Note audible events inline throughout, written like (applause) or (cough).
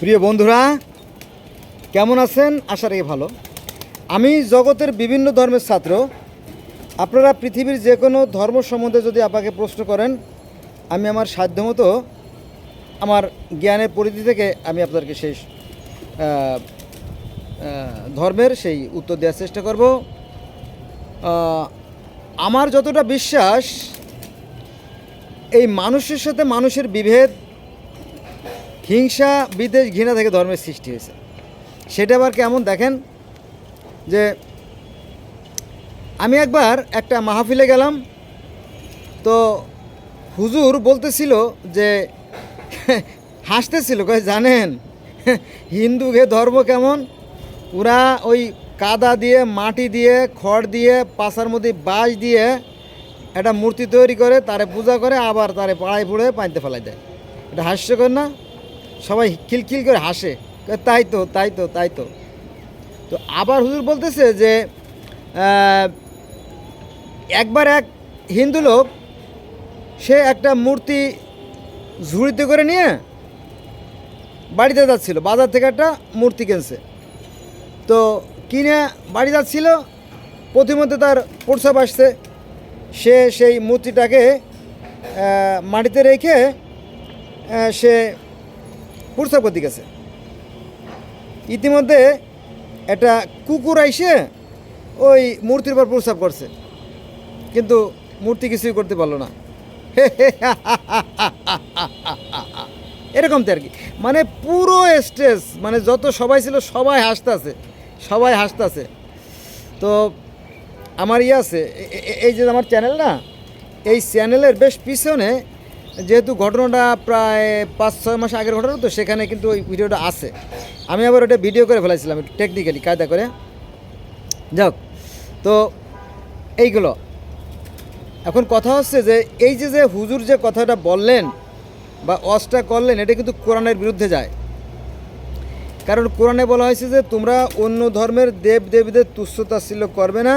প্রিয় বন্ধুরা, কেমন আছেন? আশা রেখে ভালো। আমি জগতের বিভিন্ন ধর্মের ছাত্র। আপনারা পৃথিবীর যে কোনো ধর্ম সম্বন্ধে যদি আপনাকে প্রশ্ন করেন, আমি আমার সাধ্যমতো আমার জ্ঞানের পরিধি থেকে আমি আপনাদেরকে সেই ধর্মের সেই উত্তর দেওয়ার চেষ্টা করব। আমার যতটা বিশ্বাস, এই মানুষের সাথে মানুষের বিভেদ হিংসা বিদেশ ঘৃণা থেকে ধর্মের সৃষ্টি হয়েছে। সেটা আবার কেমন দেখেন? যে আমি একবার একটা মাহফিলে গেলাম, তো হুজুর বলতেছিল যে, হাসতেছিল, কয়, জানেন, হিন্দুকে ধর্ম কেমন? ওরা ওই কাদা দিয়ে, মাটি দিয়ে, খড় দিয়ে, পাশার মধ্যে বাঁশ দিয়ে একটা মূর্তি তৈরি করে, তারে পূজা করে, আবার তারে পাড়ায় পুড়ে পানিতে ফেলাই দেয়। এটা হাস্যকর না? সবাই খিলখিল করে হাসে। তাই তো তাই তো তাই তো। তো আবার হুজুর বলতেছে যে একবার এক হিন্দু লোক, সে একটা মূর্তি ঝুড়িতে করে নিয়ে বাড়িতে যাচ্ছিল, বাজার থেকে একটা মূর্তি কিনছে। তো কিনে বাড়ি যাচ্ছিল, প্রতিমধ্যে তার প্রসাব আসছে। সে সেই মূর্তিটাকে মাটিতে রেখে সে প্রসাব করতে গেছে। ইতিমধ্যে একটা কুকুর আইসে ওই মূর্তির উপর প্রসাব করছে। কিন্তু মূর্তি কিছুই করতে পারল না। (laughs) এরকম তো আর কি। মানে পুরো স্ট্রেস মানে যত সবাই ছিল সবাই হাসতেছে সবাই হাসতেছে তো আমার ইয়ে আছে এই যে আমার চ্যানেল না, এই চ্যানেলের বেশ পিছনে যেহেতু ঘটনাটা প্রায় পাঁচ, ছয় মাস আগের ঘটনা, তো সেখানে কিন্তু ওই ভিডিওটা আছে। আমি আবার ওটা ভিডিও করে ফেলাইছিলাম, একটু টেকনিক্যালি কায়দা করে। যাক, তো এইগুলো। এখন কথা হচ্ছে যে, এই যে যে হুজুর যে কথাটা বললেন বা অসটা করলেন, এটা কিন্তু কোরআনের বিরুদ্ধে যায়। কারণ কোরআনে বলা হয়েছে যে, তোমরা অন্য ধর্মের দেব দেবীদের তুচ্ছতাচ্ছিল্য করবে না,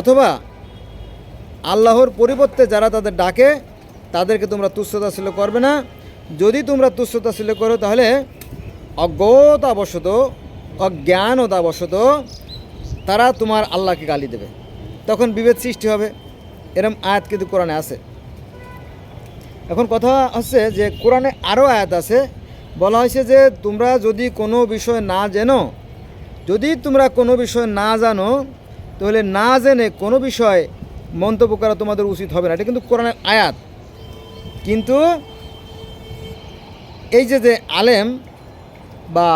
অথবা আল্লাহর পরিবর্তে যারা তাদের ডাকে তাদেরকে তোমরা তুচ্ছতাচ্ছিল্য করবে না। যদি তোমরা তুচ্ছতাচ্ছিল্য করো, তাহলে অজ্ঞতাবশত, অজ্ঞানতাবশত তারা তোমার আল্লাহকে গালি দেবে। তখন বিভেদ সৃষ্টি হবে। এরম আয়াত কিন্তু কোরআনে আছে। এখন কথা হচ্ছে যে, কোরআনে আরও আয়াত আছে। বলা হয়েছে যে, তোমরা যদি কোনো বিষয় না জেনো, যদি তোমরা কোনো বিষয় না জানো, তাহলে না জেনে কোনো বিষয় মন্তব্য করা তোমাদের উচিত হবে না। এটা কিন্তু কোরআনের আয়াত। কিন্তু এই যে যে আলেম বা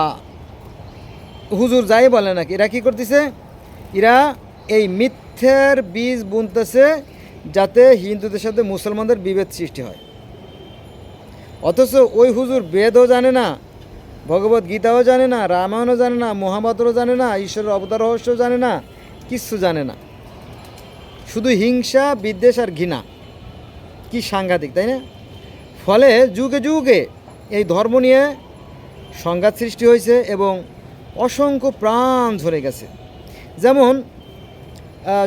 হুজুর যাই বলে নাকি, এরা কী করতেছে? এরা এই মিথ্যের বীজ বুনতেছে যাতে হিন্দুদের সাথে মুসলমানদের বিভেদ সৃষ্টি হয়। অথচ ওই হুজুর বেদও জানে না, ভগবত গীতাও জানে না, রামায়ণও জানে না মহাভারতও জানে না, ঈশ্বরের অবতার রহস্যও জানে না, কিচ্ছু জানে না। শুধু হিংসা, বিদ্বেষ আর ঘৃণা। কি সাংঘাতিক, তাই না? ফলে যুগে যুগে এই ধর্ম নিয়ে সংঘাত সৃষ্টি হয়েছে এবং অসংখ্য প্রাণ ঝরে গেছে। যেমন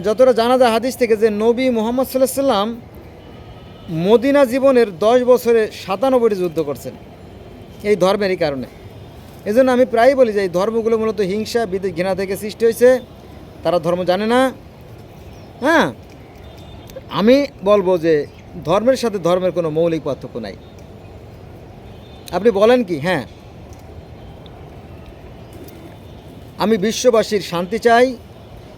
যতটা জানা যায় হাদিস থেকে যে নবী মোহাম্মদ সাল্লাহ সাল্লাম মদিনা জীবনের দশ বছরে সাতানব্বইটি যুদ্ধ করছেন এই ধর্মেরই কারণে। এজন্য আমি প্রায়ই বলি যে এই ধর্মগুলো মূলত হিংসা, বিদ্বেষ, ঘৃণা থেকে সৃষ্টি হয়েছে। তারা ধর্ম জানে না। হ্যাঁ আমি বলব যে ধর্মের সাথে ধর্মের কোনো মৌলিক পার্থক্য নাই। আপনি বলেন কি? হ্যাঁ। আমি বিশ্ববাসীর শান্তি চাই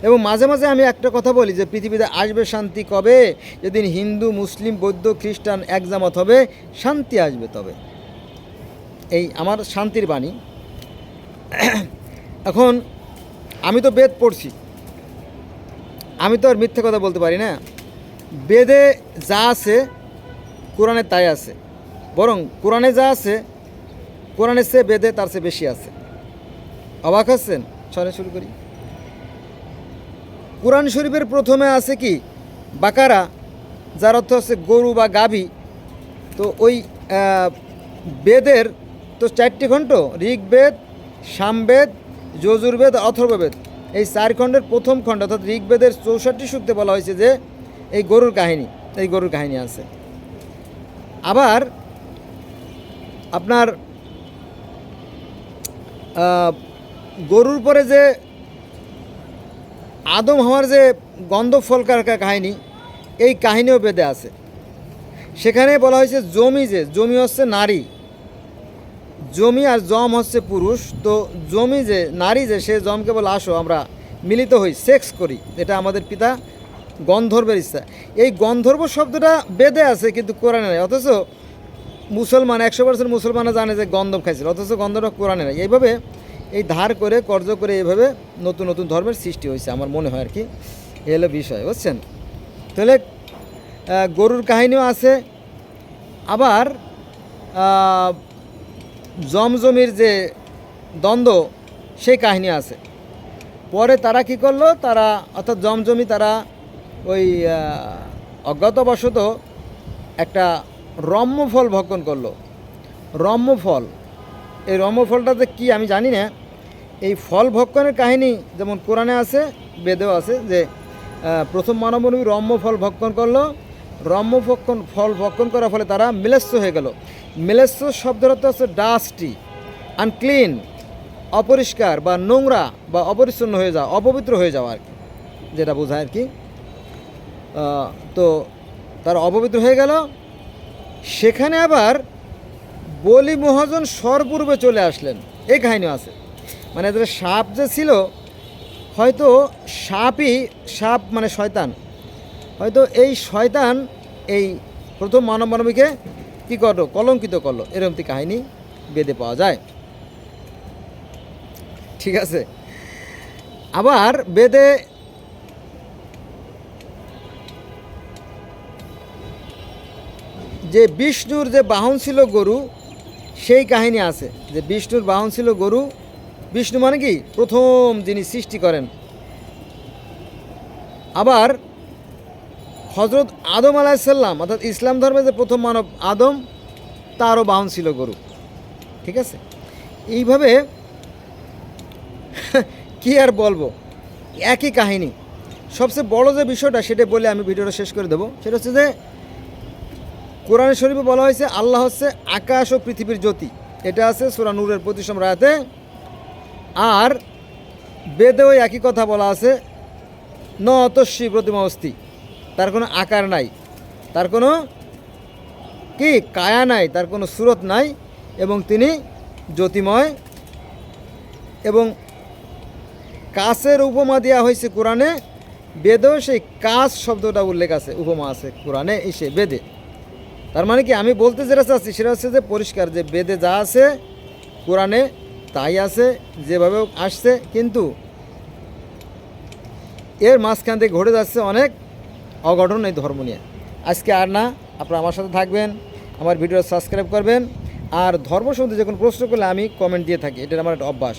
এবং মাঝে মাঝে আমি একটা কথা বলি যে পৃথিবীতে আসবে শান্তি কবে? যেদিন হিন্দু, মুসলিম, বৌদ্ধ, খ্রিস্টান একজামত হবে, শান্তি আসবে তবে। এই আমার শান্তির বাণী। এখন আমি তো বেদ পড়ছি। আমি তো আর মিথ্যে কথা বলতে পারি না। বেদে যা আছে, কোরআনে তাই আছে। বরং কোরআনে যা আছে কোরআনের চেয়ে বেদে তার চেয়ে বেশি আছে। অবাক হচ্ছেন? চলে শুরু করি। কোরআন শরীফের প্রথমে আছে কি? বাকারা, যার অর্থ হচ্ছে গরু বা গাভী। তো ওই বেদের তো চারটি খণ্ড, ঋগ্বেদ, সামবেদ, যজুর্বেদ, অথর্ববেদ। এই চার খণ্ডের প্রথম খণ্ড, অর্থাৎ ঋগ্বেদের চৌষট্টি সূত্রে বলা হয়েছে যে এই গরুর কাহিনী, এই গরুর কাহিনী আছে। আবার আপনার গরুর পরে যে আদম হওয়ার যে গন্ধ ফলকার কাহিনী, এই কাহিনীও বেদে আছে। সেখানে বলা হয়েছে জমি যে, জমি হচ্ছে নারী। জমি আর জম হচ্ছে পুরুষ। তো জমি যে, নারী যে, সে জমকে বলে আসো, আমরা মিলিত হই, সেক্স করি। এটা আমাদের পিতা গন্ধর্বের ইচ্ছা। এই গন্ধর্ব শব্দটা বেদে আছে কিন্তু কোরআনে নেই। অথচ মুসলমান, একশো পার্সেন্ট মুসলমানরা জানে যে গন্ধব খাইছিল, অথচ গন্ধর্ব কোরআনে নেই। এইভাবে এই ধার করে কর্জ করে এইভাবে নতুন নতুন ধর্মের সৃষ্টি হয়েছে আমার মনে হয় আর কি। এ হলো বিষয়, বুঝছেন? তাহলে গরুর কাহিনীও আছে। আবার জমজমির যে দ্বন্দ্ব, সেই কাহিনী আছে। পরে তারা কি করল? তারা, অর্থাৎ জমজমি তারা ওই অজ্ঞাতবশত একটা রম্য ফল ভক্ষণ করল। রম্য ফল এই রম্য ফলটাতে কি আমি জানি না। এই ফল ভক্ষণের কাহিনী যেমন কোরআনে আছে, বেদেও আছে যে প্রথম মানবনবী রম্য ফল ভক্ষণ করল। রম্য ভক্ষণ ফল ভক্ষণ করার ফলে তারা মিলেস্য হয়ে গেল। মিলেস্য শব্দের অর্থ হচ্ছে ডাস্টি আনক্লিন অপরিষ্কার বা নোংরা বা অপরিচ্ছন্ন হয়ে যাওয়া, অপবিত্র হয়ে যাওয়া আর কি, যেটা বোঝায় আর কি। তো তার অপবিত্র হয়ে গেল। সেখানে আবার বলি মহাজন সরপূর্বে চলে আসলেন। এই কাহিনী আছে। মানে এদের সাপ যে ছিল, হয়তো সাপই সাপ মানে শয়তান। হয়তো এই শয়তান এই প্রথম মানব মানবীকে কী করল? কলঙ্কিত করল। একটি কাহিনী বেদে পাওয়া যায়। ঠিক আছে। আবার বেদে যে বিষ্ণুর যে বাহন ছিল গরু, সেই কাহিনী আছে। যে বিষ্ণুর বাহন ছিল গরু, বিষ্ণু মানে কি? প্রথম যিনি সৃষ্টি করেন। আবার হজরত আদম আলাহিসাল্লাম অর্থাৎ ইসলাম ধর্মে যে প্রথম মানব আদম, তারও বাহন ছিল গরু। ঠিক আছে? এইভাবে (laughs) কি আর বলব? একই কাহিনী। সবচেয়ে বড় যে বিষয়টা, সেটা বলে আমি ভিডিওটা শেষ করে দেবো। সেটা হচ্ছে যে কোরআন শরীফে বলা হয়েছে, আল্লাহ হচ্ছে আকাশ ও পৃথিবীর জ্যোতি। এটা আছে সুরা নূরের প্রতিসম রায়াতে আর বেদেও একই কথা বলা আছে, ন অতস্বী প্রতিমা অস্থি। তার কোনো আকার নাই। তার কোনো কি? কায়া নাই। তার কোনো সুরত নাই। এবং তিনি জ্যোতিময়। এবং কাছের উপমা দেওয়া হয়েছে কোরআনে। বেদেও সেই কাজ শব্দটা উল্লেখ আছে। উপমা আছে কোরআনে এসে বেদে। তার মানে কি আমি বলতে যেটা চাচ্ছি সেটা হচ্ছে যে পরিষ্কার যে বেদে যা আছে, কোরআনে তাই আছে, যেভাবে আসছে, কিন্তু এর মাঝখান থেকে ঘটে যাচ্ছে অনেক অঘটন এই ধর্ম নিয়ে। আজকে আর না, আপনারা আমার সাথে থাকবেন, আমার ভিডিও সাবস্ক্রাইব করবেন, আর ধর্ম সম্বন্ধে যখন প্রশ্ন করলে আমি কমেন্ট দিয়ে থাকি এটার আমার একটা অভ্যাস।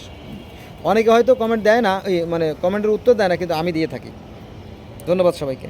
অনেকে হয়তো কমেন্ট দেয় না মানে কমেন্টের উত্তর দেয় না, কিন্তু আমি দিয়ে থাকি। ধন্যবাদ সবাইকে।